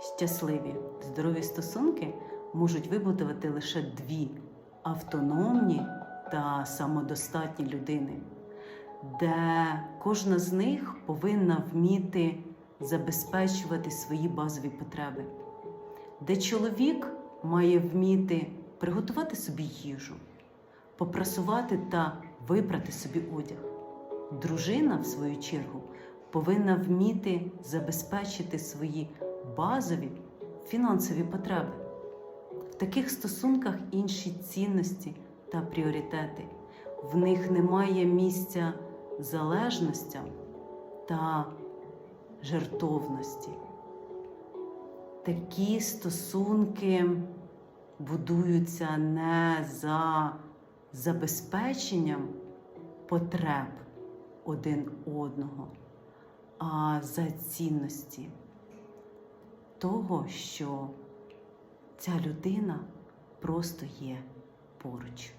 Щасливі, здорові стосунки можуть вибудувати лише дві автономні та самодостатні людини, де кожна з них повинна вміти забезпечувати свої базові потреби, де чоловік має вміти приготувати собі їжу, попрасувати та випрати собі одяг. Дружина, в свою чергу, повинна вміти забезпечити свої базові фінансові потреби. В таких стосунках інші цінності та пріоритети. В них немає місця залежностям та жертовності. Такі стосунки будуються не за забезпеченням потреб один одного, а за цінності того, що ця людина просто є поруч.